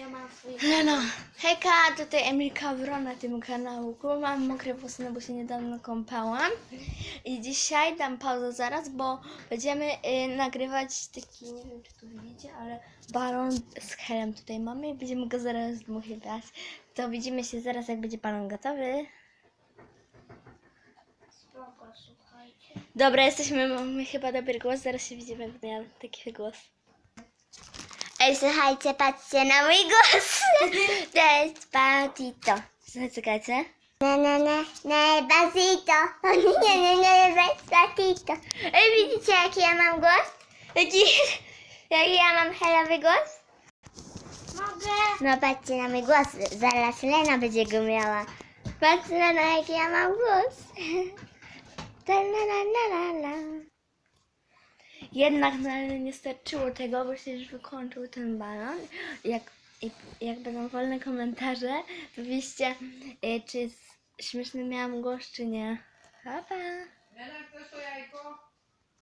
Ja mam swój... Leno, hejka, tutaj Emilka Wro na tym kanałku. Mam mokre włosy, no bo się niedawno kąpałam. I dzisiaj dam pauzę zaraz, bo będziemy y, nagrywać taki, nie wiem czy tu widzicie, ale balon z helem tutaj mamy i będziemy go zaraz dmuchać. To widzimy się zaraz, jak będzie balon gotowy. Spoko, słuchajcie. Dobra, jesteśmy, mamy chyba dobry głos, zaraz się widzimy, jak miałam taki głos. Ej, słuchajcie, patrzcie na mój głos. Despacito. Czekajcie. Na na na na basito. Nie nie nie despacito. Ej, widzicie, jaki ja mam głos? Jaki, jaki ja mam helowy głos? Mogę. No, patrzcie na mój głos. Zaraz Lena będzie go miała. Patrzcie Lena, jaki ja mam głos. Ta la la la la la. Jednak no, nie starczyło tego, bo się już wykończył ten balon. Jak, jak będą wolne komentarze, to piszcie, y, czy śmieszny miałam głos, czy nie. Pa, pa.